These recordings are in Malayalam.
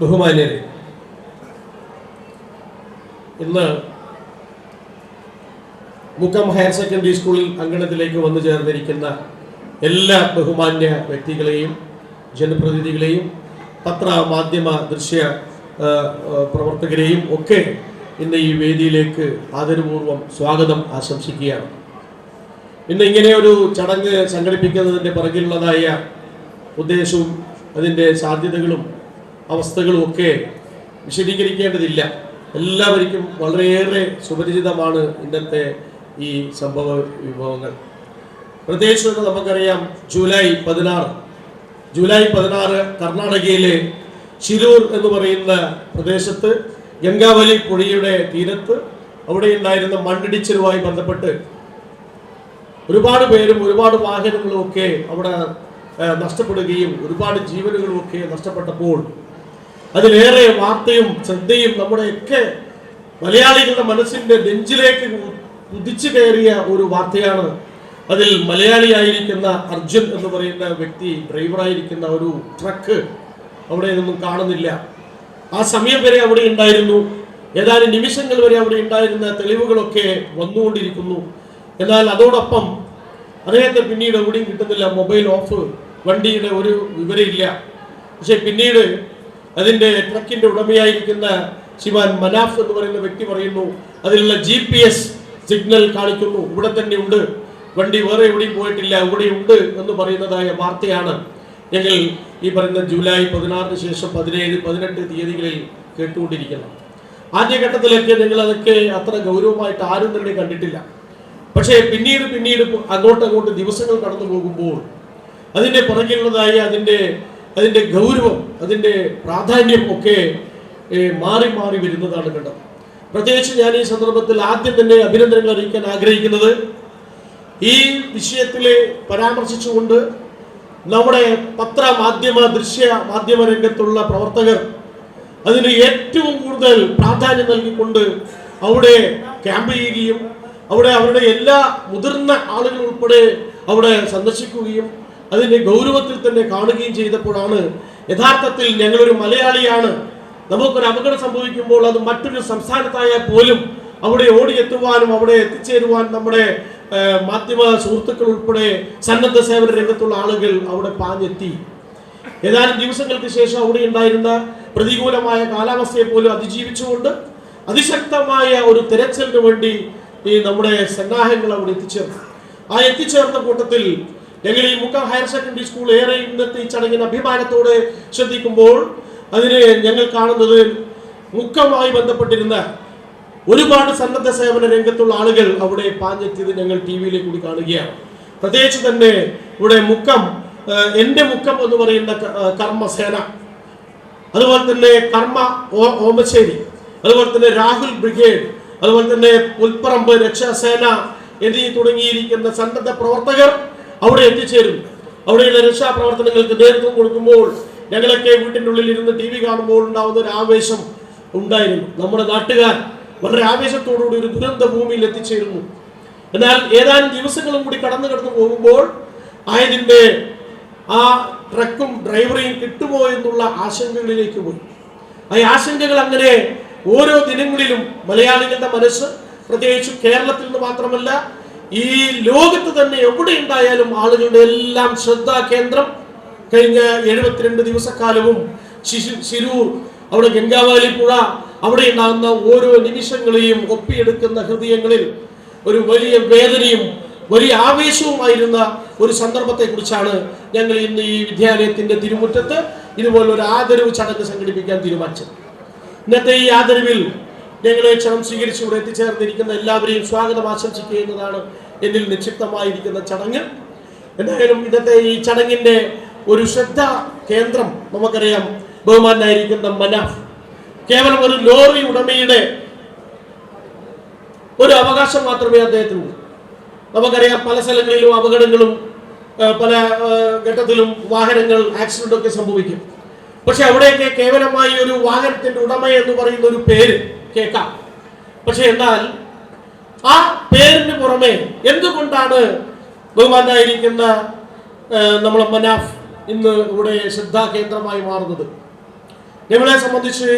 ബഹുമാന്യരെ ഇന്ന് മുക്കം ഹയർ സെക്കൻഡറി സ്കൂളിൽ അങ്കണത്തിലേക്ക് വന്നു ചേർന്നിരിക്കുന്ന എല്ലാ ബഹുമാന്യ വ്യക്തികളെയും ജനപ്രതിനിധികളെയും പത്ര മാധ്യമ ദൃശ്യ പ്രവർത്തകരെയും ഒക്കെ ഇന്ന് ഈ വേദിയിലേക്ക് ആദരപൂർവം സ്വാഗതം ആശംസിക്കുകയാണ്. ഇന്ന് ഇങ്ങനെ ഒരു ചടങ്ങ് സംഘടിപ്പിക്കുന്നതിന്റെ പിറകിലുള്ളതായ ഉദ്ദേശവും അതിന്റെ സാധ്യതകളും അവസ്ഥകളും ഒക്കെ വിശദീകരിക്കേണ്ടതില്ല. എല്ലാവർക്കും വളരെയേറെ സുപരിചിതമാണ് ഇന്നത്തെ ഈ സംഭവ വിഭവങ്ങൾ. പ്രത്യേകിച്ച് നമുക്കറിയാം ജൂലൈ പതിനാറ്. ജൂലൈ പതിനാറ് കർണാടകയിലെ ശിരൂർ എന്ന് പറയുന്ന പ്രദേശത്ത് ഗംഗാവലി പുഴയുടെ തീരത്ത് അവിടെ ഉണ്ടായിരുന്ന മണ്ണിടിച്ചിലുമായി ബന്ധപ്പെട്ട് ഒരുപാട് പേരും ഒരുപാട് വാഹനങ്ങളും ഒക്കെ അവിടെ നഷ്ടപ്പെടുകയും ഒരുപാട് ജീവനുകളും ഒക്കെ നഷ്ടപ്പെട്ടപ്പോൾ അതിലേറെ വാർത്തയും ശ്രദ്ധയും നമ്മുടെയൊക്കെ മലയാളികളുടെ മനസ്സിന്റെ നെഞ്ചിലേക്ക് കുതിച്ചു കയറിയ ഒരു വാർത്തയാണ്. അതിൽ മലയാളിയായിരിക്കുന്ന അർജുൻ എന്ന് പറയുന്ന വ്യക്തി ഡ്രൈവറായിരിക്കുന്ന ഒരു ട്രക്ക് അവിടെ നിന്നും കാണുന്നില്ല. ആ സമയം വരെ അവിടെ ഉണ്ടായിരുന്നു. ഏതാനും നിമിഷങ്ങൾ വരെ അവിടെ ഉണ്ടായിരുന്ന തെളിവുകളൊക്കെ വന്നുകൊണ്ടിരിക്കുന്നു. എന്നാൽ അതോടൊപ്പം അദ്ദേഹത്തെ പിന്നീട് എവിടെയും കിട്ടുന്നില്ല. മൊബൈൽ ഓഫ് വണ്ടിയുടെ ഒരു വിവരമില്ല. പക്ഷെ പിന്നീട് അതിന്റെ ട്രക്കിന്റെ ഉടമയായിരിക്കുന്ന ശിവാൻ മനാഫ് എന്ന് പറയുന്ന വ്യക്തി പറയുന്നു അതിലുള്ള ജി പി എസ് സിഗ്നൽ കാണിക്കുന്നു. ഇവിടെ തന്നെ ഉണ്ട്. വണ്ടി വേറെ എവിടെയും പോയിട്ടില്ല ഇവിടെ ഉണ്ട് എന്ന് പറയുന്നതായ വാർത്തയാണ് ഞങ്ങൾ ഈ പറയുന്ന ജൂലൈ പതിനാറിന് ശേഷം പതിനേഴ് പതിനെട്ട് തീയതികളിൽ കേട്ടുകൊണ്ടിരിക്കുന്നത്. ആദ്യഘട്ടത്തിലൊക്കെ നിങ്ങൾ അതൊക്കെ അത്ര ഗൗരവമായിട്ട് ആരും തന്നെ കണ്ടിട്ടില്ല. പക്ഷേ പിന്നീട് പിന്നീട് അങ്ങോട്ടങ്ങോട്ട് അങ്ങോട്ട് ദിവസങ്ങൾ കടന്നു പോകുമ്പോൾ അതിന്റെ പുറകിലുള്ളതായി അതിന്റെ അതിന്റെ ഗൗരവം അതിന്റെ പ്രാധാന്യം ഒക്കെ മാറി മാറി വരുന്നതാണ് കണ്ടത്. പ്രത്യേകിച്ച് ഞാൻ ഈ സന്ദർഭത്തിൽ ആദ്യം തന്നെ അഭിനന്ദനങ്ങൾ അറിയിക്കാൻ ആഗ്രഹിക്കുന്നത് ഈ വിഷയത്തിൽ പരാമർശിച്ചുകൊണ്ട് നമ്മുടെ പത്ര മാധ്യമ ദൃശ്യ മാധ്യമ രംഗത്തുള്ള പ്രവർത്തകർ അതിന് ഏറ്റവും കൂടുതൽ പ്രാധാന്യം നൽകിക്കൊണ്ട് അവിടെ ക്യാമ്പ് ചെയ്യുകയും അവിടെ അവരുടെ എല്ലാ മുതിർന്ന ആളുകൾ ഉൾപ്പെടെ അവിടെ സന്ദർശിക്കുകയും അതിന്റെ ഗൗരവത്തിൽ തന്നെ കാണുകയും ചെയ്തപ്പോഴാണ് യഥാർത്ഥത്തിൽ ഞങ്ങളൊരു മലയാളിയാണ്. നമുക്കൊരു അപകടം സംഭവിക്കുമ്പോൾ അത് മറ്റൊരു സംസ്ഥാനത്തായാൽ പോലും അവിടെ ഓടിയെത്തുവാനും അവിടെ എത്തിച്ചേരുവാൻ നമ്മുടെ മാധ്യമ സുഹൃത്തുക്കൾ ഉൾപ്പെടെ സന്നദ്ധ സേവന രംഗത്തുള്ള ആളുകൾ അവിടെ പാഞ്ഞെത്തി. ഏതാനും ദിവസങ്ങൾക്ക് ശേഷം അവിടെ ഉണ്ടായിരുന്ന പ്രതികൂലമായ കാലാവസ്ഥയെ പോലും അതിജീവിച്ചുകൊണ്ട് അതിശക്തമായ ഒരു തിരച്ചിലിന് വേണ്ടി ഈ നമ്മുടെ സന്നാഹങ്ങൾ അവിടെ എത്തിച്ചേർന്നു. ആ എത്തിച്ചേർന്ന കൂട്ടത്തിൽ ഞങ്ങൾ ഈ മുക്കം ഹയർ സെക്കൻഡറി സ്കൂൾ ഏറെ ഇന്നത്തെ ഈ ചടങ്ങിന് അഭിമാനത്തോടെ ശ്രദ്ധിക്കുമ്പോൾ അതിന് ഞങ്ങൾ കാണുന്നത് മുക്കമായി ബന്ധപ്പെട്ടിരുന്ന ഒരുപാട് സന്നദ്ധ സേവന രംഗത്തുള്ള ആളുകൾ അവിടെ പാഞ്ഞെത്തിയത് ഞങ്ങൾ ടി വിയിലെ കൂടി കാണുകയാണ്. പ്രത്യേകിച്ച് തന്നെ ഇവിടെ മുക്കം എന്റെ മുക്കം എന്ന് പറയുന്ന കർമ്മസേന അതുപോലെ തന്നെ കർമ്മ ഓമശ്ശേരി. അതുപോലെ തന്നെ രാഹുൽ ബ്രിഗേഡ്. അതുപോലെ തന്നെ പുൽപ്പറമ്പ് രക്ഷാസേന എന്നീ തുടങ്ങിയിരിക്കുന്ന സന്നദ്ധ പ്രവർത്തകർ അവിടെ എത്തിച്ചേരും. അവിടെയുള്ള രക്ഷാപ്രവർത്തനങ്ങൾക്ക് നേതൃത്വം കൊടുക്കുമ്പോൾ ഞങ്ങളൊക്കെ വീട്ടിന്റെ ഉള്ളിൽ ഇരുന്ന് ടി വി കാണുമ്പോൾ ഉണ്ടാവുന്ന ഒരു ആവേശം ഉണ്ടായിരുന്നു. നമ്മുടെ നാട്ടുകാർ വളരെ ആവേശത്തോടുകൂടി ഒരു ദുരന്ത ഭൂമിയിൽ എത്തിച്ചേരുന്നു. എന്നാൽ ഏതാനും ദിവസങ്ങളും കൂടി കടന്നു കടന്നു പോകുമ്പോൾ ആയതിന്റെ ആ ട്രക്കും ഡ്രൈവറെയും കിട്ടുമോ എന്നുള്ള ആശങ്കകളിലേക്ക് പോയി. ആ ആശങ്കകൾ അങ്ങനെ ഓരോ ദിനങ്ങളിലും മലയാളികളുടെ മനസ്സ് പ്രത്യേകിച്ച് കേരളത്തിൽ നിന്ന് മാത്രമല്ല ഈ ലോകത്ത് തന്നെ എവിടെ ഉണ്ടായാലും ആളുകളുടെ എല്ലാം ശ്രദ്ധാ കേന്ദ്രം. കഴിഞ്ഞ എഴുപത്തിരണ്ട് ദിവസക്കാലവും ശിശു ശിരൂർ അവിടെ ഗംഗാവാലി പുഴ അവിടെ ഉണ്ടാകുന്ന ഓരോ നിമിഷങ്ങളെയും ഒപ്പിയെടുക്കുന്ന ഹൃദയങ്ങളിൽ ഒരു വലിയ വേദനയും വലിയ ആവേശവുമായിരുന്ന ഒരു സന്ദർഭത്തെ കുറിച്ചാണ് ഞങ്ങൾ ഇന്ന് ഈ വിദ്യാലയത്തിന്റെ തിരുമുറ്റത്ത് ഇതുപോലൊരു ആദരവ് ചടങ്ങ് സംഘടിപ്പിക്കാൻ തീരുമാനിച്ചത്. ഇന്നത്തെ ഈ ആദരവിൽ ഞങ്ങളെ ക്ഷണം സ്വീകരിച്ച് ഇവിടെ എത്തിച്ചേർന്നിരിക്കുന്ന എല്ലാവരെയും സ്വാഗതം ആശംസിക്കുന്നതാണ് എന്നിൽ നിക്ഷിപ്തമായിരിക്കുന്ന ചടങ്ങ്. എന്തായാലും ഇന്നത്തെ ഈ ചടങ്ങിന്റെ ഒരു ശ്രദ്ധ കേന്ദ്രം നമുക്കറിയാം. ബഹുമാനായിരിക്കുന്ന മനാഫ്. കേവലം ഒരു ലോറി ഉടമയുടെ ഒരു അവകാശം മാത്രമേ അദ്ദേഹത്തിനുള്ളൂ. നമുക്കറിയാം പല സ്ഥലങ്ങളിലും അപകടങ്ങളും പല ഘട്ടത്തിലും വാഹനങ്ങൾ ആക്സിഡന്റ് ഒക്കെ സംഭവിക്കും. പക്ഷെ അവിടെയൊക്കെ കേവലമായി ഒരു വാഹനത്തിന്റെ ഉടമ എന്ന് പറയുന്ന ഒരു പേര് കേൾക്കാം. പക്ഷെ എന്നാൽ ആ പേരിന് പുറമെ എന്തുകൊണ്ടാണ് ബഹുമാനായിരിക്കുന്ന നമ്മളെ മനാഫ് ഇന്ന് ഇവിടെ ശ്രദ്ധാകേന്ദ്രമായി മാറുന്നത്? നിങ്ങളെ സംബന്ധിച്ച്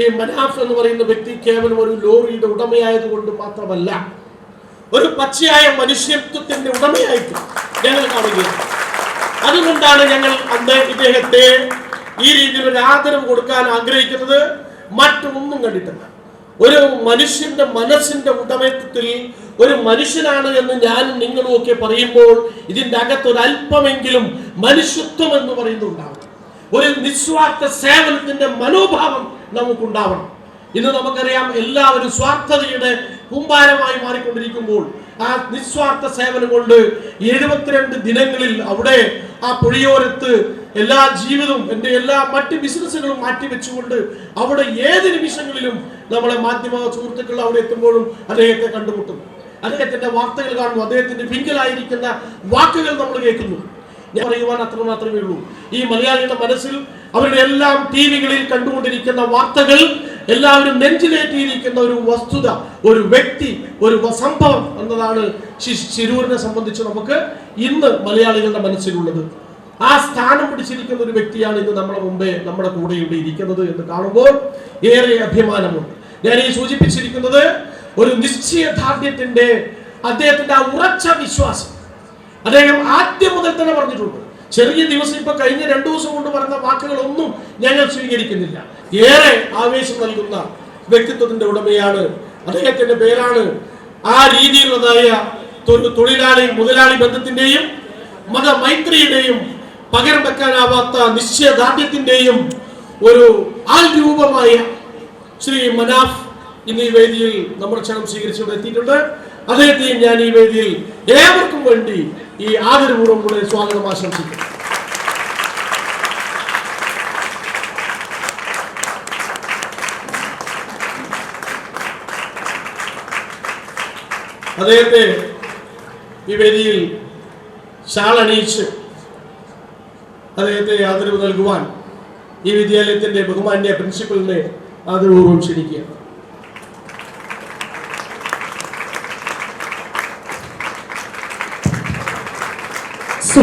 ഈ മനാഫ് എന്ന് പറയുന്ന വ്യക്തി കേവലം ഒരു ലോറിയുടെ ഉടമയായതുകൊണ്ട് മാത്രമല്ല ഒരു പച്ചയായ മനുഷ്യത്വത്തിന്റെ ഉടമയായിട്ട് ഞങ്ങൾ കാണുകയാണ്. അതുകൊണ്ടാണ് ഞങ്ങൾ അന്ന് ഇദ്ദേഹത്തെ ഈ രീതിയിൽ ഒരു ആദരവ് കൊടുക്കാൻ ആഗ്രഹിക്കുന്നത്. മറ്റൊന്നും കണ്ടിട്ടില്ല. ഒരു മനുഷ്യന്റെ മനസ്സിന്റെ ഉടമത്വത്തിൽ ഒരു മനുഷ്യനാണ് എന്ന് ഞാൻ നിങ്ങളും ഒക്കെ പറയുമ്പോൾ ഇതിന്റെ അകത്ത് ഒരു അല്പമെങ്കിലും മനുഷ്യത്വം എന്ന് പറയുന്നുണ്ടാവണം. ഒരു നിസ്വാർത്ഥ സേവനത്തിന്റെ മനോഭാവം നമുക്കുണ്ടാവണം. ഇന്ന് നമുക്കറിയാം എല്ലാവരും സ്വാർത്ഥതയുടെ കൂമ്പാരമായി മാറിക്കൊണ്ടിരിക്കുമ്പോൾ ആ നിസ്വാർത്ഥ സേവനം കൊണ്ട് എഴുപത്തിരണ്ട് ദിനങ്ങളിൽ അവിടെ ആ പുഴയോരത്ത് എല്ലാ ജീവിതവും എന്റെ എല്ലാ മറ്റ് ബിസിനസ്സുകളും മാറ്റിവെച്ചുകൊണ്ട് അവിടെ ഏത് നിമിഷങ്ങളിലും നമ്മളെ മാധ്യമ സുഹൃത്തുക്കൾ അവിടെ എത്തുമ്പോഴും അദ്ദേഹത്തെ കണ്ടുമുട്ടും. അദ്ദേഹത്തിന്റെ വാർത്തകൾ കാണുന്നു. അദ്ദേഹത്തിന്റെ പിങ്കിലായിരിക്കുന്ന വാക്കുകൾ നമ്മൾ കേൾക്കുന്നു. ഞാൻ പറയുവാൻ അത്ര മാത്രമേ ഉള്ളൂ. ഈ മലയാളികളുടെ മനസ്സിൽ അവരുടെ എല്ലാം ടി വികളിൽ കണ്ടുകൊണ്ടിരിക്കുന്ന വാർത്തകൾ എല്ലാവരും നെഞ്ചിലേറ്റിയിരിക്കുന്ന ഒരു വസ്തുത ഒരു വ്യക്തി ഒരു സംഭവം എന്നതാണ് ശിരൂരിനെ സംബന്ധിച്ച് നമുക്ക് ഇന്ന് മലയാളികളുടെ മനസ്സിലുള്ളത്. ആ സ്ഥാനം പിടിച്ചിരിക്കുന്ന ഒരു വ്യക്തിയാണ് ഇന്ന് നമ്മുടെ മുമ്പേ നമ്മുടെ കൂടെ ഇവിടെ ഇരിക്കുന്നത് എന്ന് കാണുമ്പോൾ ഏറെ അഭിമാനമുണ്ട്. ഞാൻ ഈ സൂചിപ്പിച്ചിരിക്കുന്നത് ഒരു നിശ്ചയദാർഢ്യത്തിന്റെ അദ്ദേഹത്തിന്റെ ആ ഉറച്ച വിശ്വാസം. അദ്ദേഹം ആദ്യം മുതൽ തന്നെ പറഞ്ഞിട്ടുണ്ട്. ചെറിയ ദിവസം ഇപ്പൊ കഴിഞ്ഞ രണ്ടു ദിവസം കൊണ്ട് പറഞ്ഞ വാക്കുകളൊന്നും ഞങ്ങൾ സ്വീകരിക്കുന്നില്ല. ഏറെ ആവേശം നൽകുന്ന വ്യക്തിത്വത്തിന്റെ ഉടമയാണ് അദ്ദേഹത്തിന്റെ പേരാണ് ആ രീതിയിലുള്ളതായ തൊഴിലാളി മുതലാളി ബന്ധത്തിന്റെയും മതമൈത്രിയുടെയും പകരം വെക്കാനാവാത്ത നിശ്ചയദാർഢ്യത്തിന്റെയും ഒരു ആൾ രൂപമായ ശ്രീ മനാഫ് ഇന്ന് ഈ വേദിയിൽ നമ്മുടെ ക്ഷണം സ്വീകരിച്ചുകൊണ്ട് എത്തിയിട്ടുണ്ട്. അദ്ദേഹത്തെയും ഞാൻ ഈ വേദിയിൽ ഏവർക്കും വേണ്ടി ഈ ആദരപൂർവം സ്വാഗതം ആശംസിക്കുന്നു. അദ്ദേഹത്തെ ഈ വേദിയിൽ ഷാൾ അണിയിച്ച് അദ്ദേഹത്തെ ആദരവ് നൽകുവാൻ ഈ വിദ്യാലയത്തിന്റെ ബഹുമാന്യ പ്രിൻസിപ്പലിനെ ആദരപൂർവം ക്ഷണിക്കുക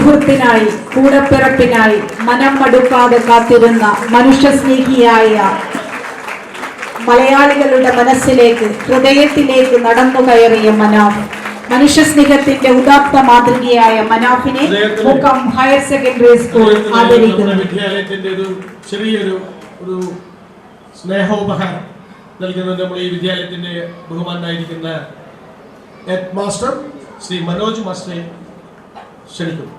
സുഹൃത്തിനായി കൂടപ്പിറപ്പിനായി മനം മടുക്കാതെ കാത്തിരുന്ന മനുഷ്യസ്നേഹിയായ മലയാളികളുടെ മനസ്സിലേക്ക് ഹൃദയത്തിലേക്ക് നടന്നു കയറിയ മനാഫ് മനുഷ്യസ്നേഹത്തിന്റെ ഉദാത്ത മാതൃകയായ മനാഫിനെ മുക്കം ഹയർ സെക്കൻഡറി സ്കൂൾ ആദരിക്കുന്നു. ചെറിയൊരു ഒരു സ്നേഹോപഹാരം നൽകുന്നത് നമ്മൾ ഈ വിദ്യാലയത്തിന്റെ ബഹുമാനായിരിക്കുന്ന ഹെഡ് മാസ്റ്റർ ശ്രീ മനോജ് മാസ്റ്ററെ ക്ഷണിക്കുന്നു.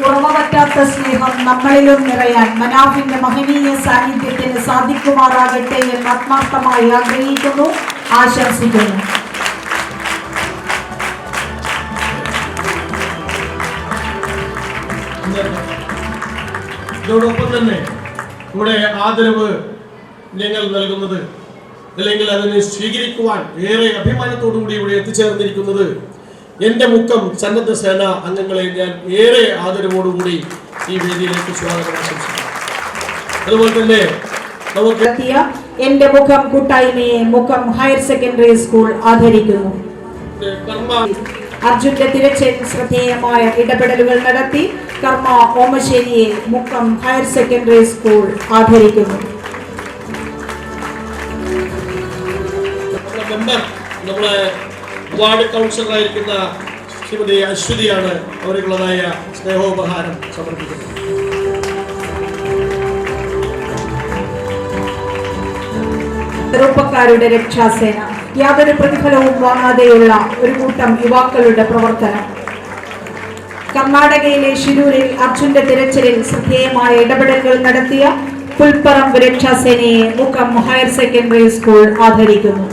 ഉറവ പറ്റാത്ത സ്നേഹം നമ്മളിലും നിറയാൻ മനാഫിന്റെ മഹനീയ സാന്നിധ്യത്തിന് സാധിക്കുമാറാകട്ടെ എന്ന് ആത്മാർത്ഥമായി ആഗ്രഹിക്കുന്നു ആശംസിക്കുന്നു. ഇതോടൊപ്പം തന്നെ ഇവിടെ ആദരവ് ഞങ്ങൾ നൽകുന്നത് അല്ലെങ്കിൽ അതിനെ സ്വീകരിക്കുവാൻ ഏറെ അഭിമാനത്തോടുകൂടി ഇവിടെ എത്തിച്ചേർന്നിരിക്കുന്നത് എന്റെ മുക്കം സന്നദ്ധ സേന അംഗങ്ങളെ ഞാൻ ഏറെ ആദരവോടുകൂടി ഈ വേദിയിലേക്ക് സ്വാഗതം ആശംസിക്കുന്നു. അതുപോലെ തന്നെ നമുക്ക് എന്റെ മുഖം കൂട്ടായ്മയെ മുഖം ഹയർ സെക്കൻഡറി സ്കൂൾ ആദരിക്കുന്നു. അർജുന്റെ തിരച്ചിൽ ശ്രദ്ധേയമായ ഇടപെടലുകൾ നടത്തി കർമ്മ ഓമശ്ശേരിയെ മുക്കം ഹയർ സെക്കൻഡറി സ്കൂൾ ആദരിക്കുന്നു. നമ്മളെ വാർഡ് കൗൺസിലറായിരിക്കുന്ന ശ്രീമതി അശ്വതിയാണ് അവർക്കുള്ളതായ സ്നേഹോപഹാരം സമർപ്പിക്കുന്നത്. ചെറുപ്പക്കാരുടെ രക്ഷാസേന യാതൊരു പ്രതിഫലവും വാങ്ങാതെയുള്ള ഒരു കൂട്ടം യുവാക്കളുടെ പ്രവർത്തനം. കർണാടകയിലെ ഷിരൂരിൽ അർജുന്റെ തിരച്ചിലിൽ ശ്രദ്ധേയമായ ഇടപെടലുകൾ നടത്തിയ പുൽപ്പറമ്പ് രക്ഷാസേനയെ മുക്കം ഹയർ സെക്കൻഡറി സ്കൂൾ ആദരിക്കുന്നു.